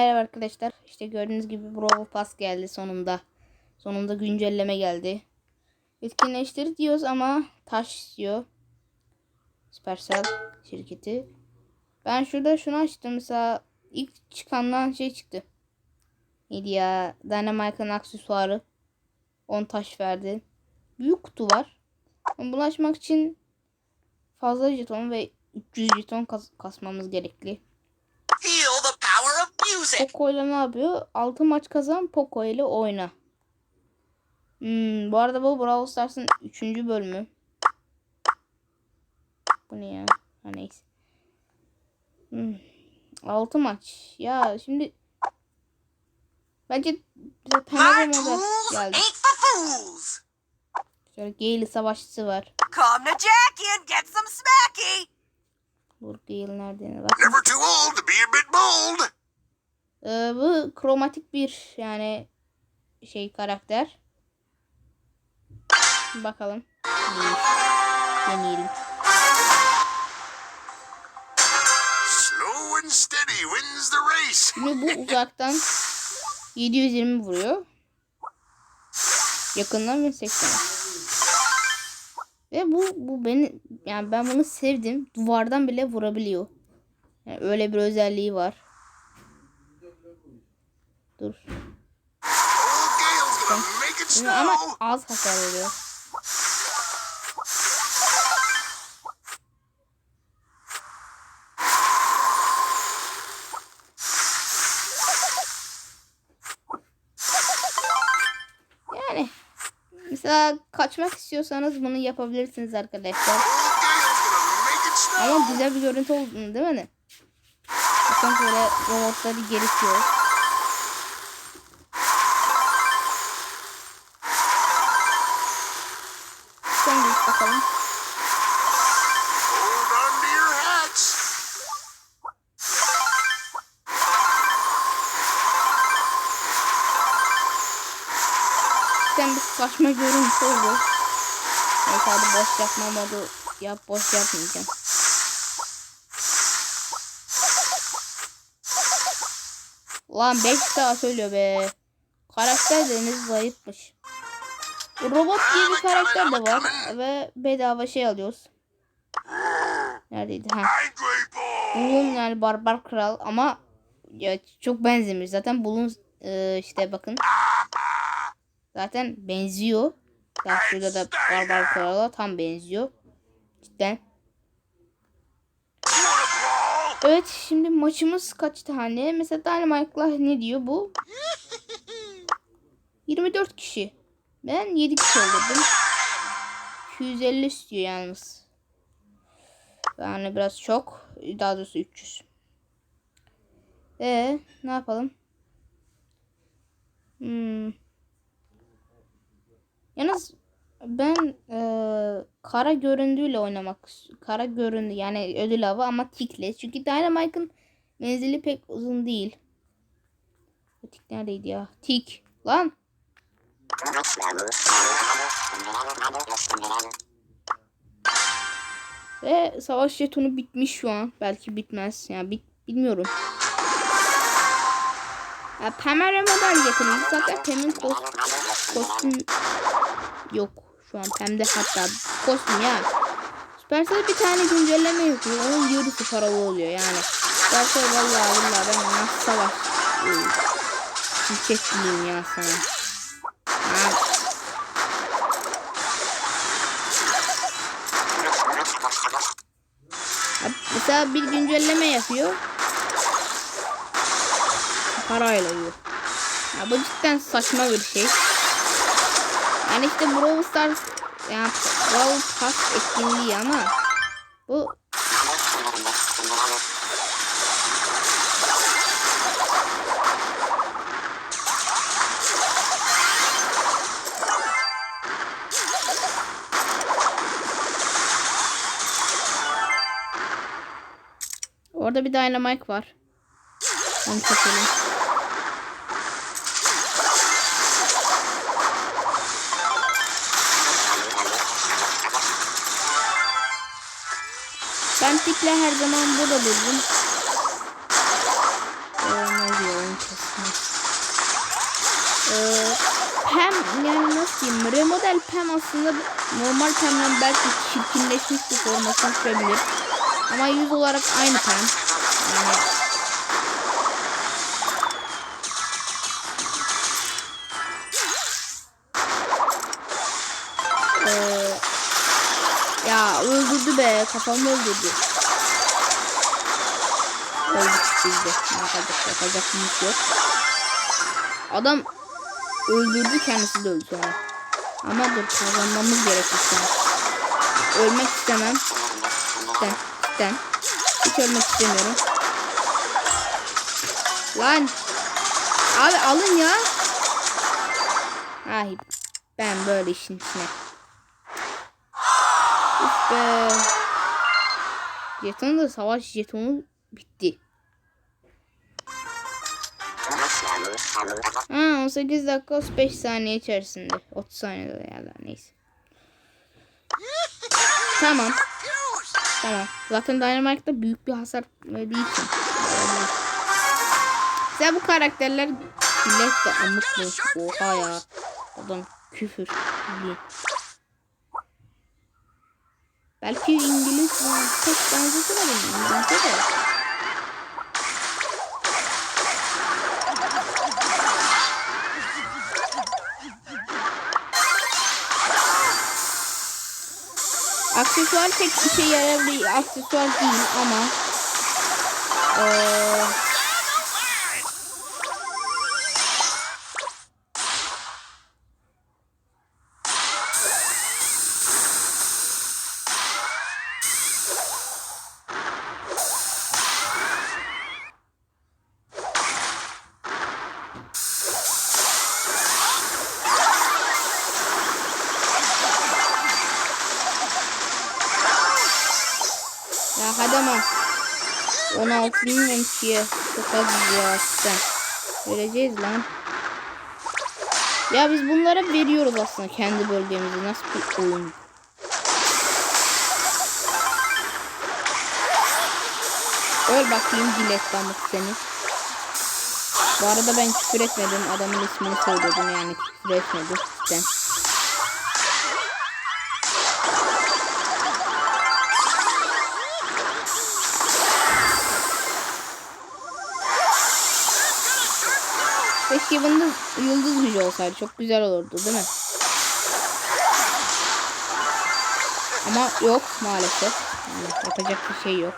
Merhaba arkadaşlar. İşte gördüğünüz gibi Brawl Pass geldi sonunda. Sonunda güncelleme geldi. Etkinleştir diyoruz ama taş istiyor. Supercell şirketi. Ben şurada şunu açtım. Mesela ilk çıkandan şey çıktı. Neydi ya? Dynamite'ın aksesuarı. 10 taş verdi. Büyük kutu var. Bunu açmak için fazla jeton ve 300 jeton kas- kasmamız gerekli. Poco ile ne yapıyor? 6 maç kazan Poco ile oyna. Hmm, bu arada bu Brawl Stars'ın 3. bölümü. Bu ne ya? Ha neyse. Hmm. 6 maç. Ya şimdi bence bize Pembe model geldi. Şöyle Gale'i savaşçısı var. Come to Jackie and get some smacky. Dur Gale nerede? Bak. Never too old to be a bit bold. Ee, bu kromatik bir yani şey karakter. Bakalım. Deneyelim. Slow and steady wins the race. Şimdi bu uzaktan 720 vuruyor. Yakından 1080. Ve bu bu beni yani ben bunu sevdim. Duvardan bile vurabiliyor. Yani öyle bir özelliği var. Dur. Ama az hasar veriyor. Yani mesela kaçmak istiyorsanız bunu yapabilirsiniz arkadaşlar. Ama güzel bir görüntü olduğunu değil mi? Bakın böyle robotları gelişiyor. Sen git bakalım. Hold on to your hats. Sen bir saçma görüntü oldu. Neyse hadi boş yapma modu yap boş yapmayacağım. Lan 5 saat söylüyor be. Karakter deniz zayıfmış. Robot diye bir karakter de var ve bedava şey alıyoruz. Neredeydi? Ha. Bulun yani barbar kral ama ya çok benzemiş. Zaten Bulun e, işte bakın. Zaten benziyor. Bak şurada da barbar krala tam benziyor. Cidden. Evet şimdi maçımız kaç tane? Mesela Dynamite'la ne diyor bu? 24 kişi. Ben 7 kişi öldürdüm. 250 istiyor yalnız. Yani biraz çok. Daha doğrusu 300. Ee, ne yapalım? Hmm. Yalnız ben eee, kara göründüğüyle oynamak kara göründü yani ödül avı ama tikle. Çünkü Dynamite'ın menzili pek uzun değil. Tik neredeydi ya? Tik. Lan. Ve savaş jetonu bitmiş şu an. Belki bitmez. Yani bit bilmiyorum. Ya Pamela model getirildi. Zaten Pam'in kos- kostüm yok. Şu an Pam'de hatta kostüm ya. Supercell bir tane güncelleme yapıyor. Onun yarısı paralı oluyor yani. Supercell vallahi billahi ben ona savaş ıı, şirket diyeyim ya sana. Ha, Ya Mesela bir güncelleme yapıyor. Parayla yiyor. Ya bu cidden saçma bir şey. Yani işte Brawl Stars yani Brawl Pass etkinliği ama bu Orada bir Dynamite var. Onu çekelim. Ben tikle her zaman burada buldum. Ee, Ee, Pam yani nasıl diyeyim remodel Pam aslında normal Pam'dan belki çirkinleşmiş bir formasını sürebilir. Ama yüz olarak aynı Pam. Yani Ee, ya öldürdü be kafamı öldürdü. Öldük biz de. Yapacak, yapacak şey yok. Adam öldürdü kendisi de öldü sonra. Ama dur kazanmamız gerekir. Ölmek istemem. İstem. İstem. Hiç ölmek istemiyorum. Lan. Abi alın ya. Ay ben böyle işin içine. Üf be. Jeton da savaş jetonu bitti. Ha 18 dakika 35 saniye içerisinde. 30 saniyede ya da neyse. Tamam. Tamam. Zaten Dynamite'da büyük bir hasar verdiği için. Mesela bu karakterler bilet de amık mı? Oha ya. Adam küfür. Bilmiyorum. Belki İngiliz tek benzesi var İngilizce de. Aksesuar pek işe yarayan bir aksesuar değil ama eee Ama 16'nın MC'ye çok az ya sen. Vereceğiz lan. Ya biz bunlara veriyoruz aslında kendi bölgemizi. Nasıl bir oyun? Öl bakayım Jilet Pamuk seni. Bu arada ben küfür etmedim. Adamın ismini söyledim yani küfür etmedim. Sen. Keşke bunda yıldız gücü olsaydı. Çok güzel olurdu değil mi? Ama yok maalesef. Yani yapacak bir şey yok.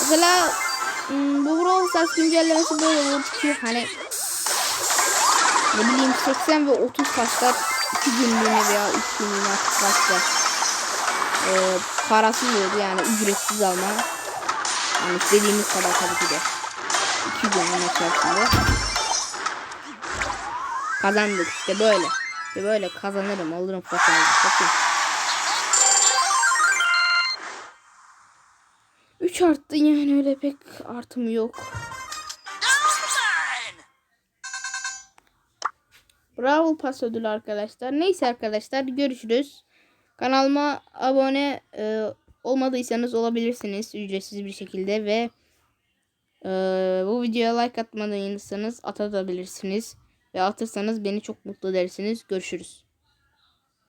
Mesela hmm, bu Brawl Stars güncellemesi böyle olur ki hani ne bileyim 80 ve 30 taşlar 2 günlüğüne veya 3 günlüğüne başka e, parasız oldu yani ücretsiz alma. Yani istediğimiz kadar tabii ki de. 2 günün içerisinde. Kazandık işte böyle. İşte böyle kazanırım olurum faturayı. Bakın. 3 arttı yani öyle pek artım yok. Bravo pas ödülü arkadaşlar. Neyse arkadaşlar görüşürüz. Kanalıma abone e, olmadıysanız olabilirsiniz ücretsiz bir şekilde ve e, bu videoya like atmadıysanız atabilirsiniz ve atırsanız beni çok mutlu edersiniz. Görüşürüz.